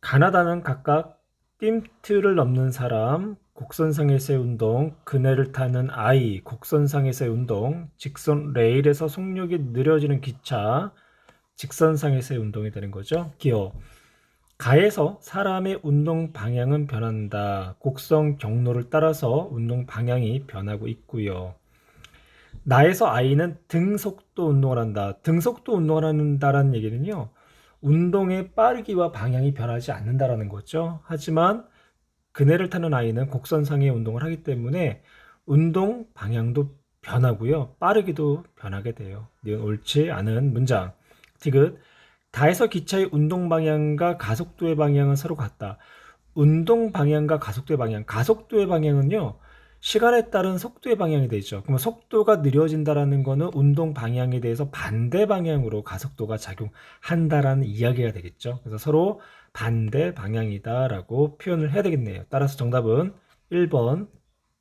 가나다는 각각 띠트를 넘는 사람, 곡선상에서의 운동, 그네를 타는 아이, 곡선상에서의 운동, 직선 레일에서 속력이 느려지는 기차, 직선상에서의 운동이 되는 거죠. 기호. 가에서 사람의 운동 방향은 변한다. 곡선 경로를 따라서 운동 방향이 변하고 있고요. 나에서 아이는 등속도 운동을 한다. 등속도 운동을 한다라는 얘기는요. 운동의 빠르기와 방향이 변하지 않는다라는 거죠. 하지만 그네를 타는 아이는 곡선상의 운동을 하기 때문에 운동 방향도 변하고요. 빠르기도 변하게 돼요. 옳지 않은 문장. 티귿. 다에서 기차의 운동 방향과 가속도의 방향은 서로 같다. 운동 방향과 가속도의 방향. 가속도의 방향은요. 시간에 따른 속도의 방향이 되죠. 그러면 속도가 느려진다라는 거는 운동 방향에 대해서 반대 방향으로 가속도가 작용한다라는 이야기가 되겠죠. 그래서 서로 반대 방향이다라고 표현을 해야 되겠네요. 따라서 정답은 1번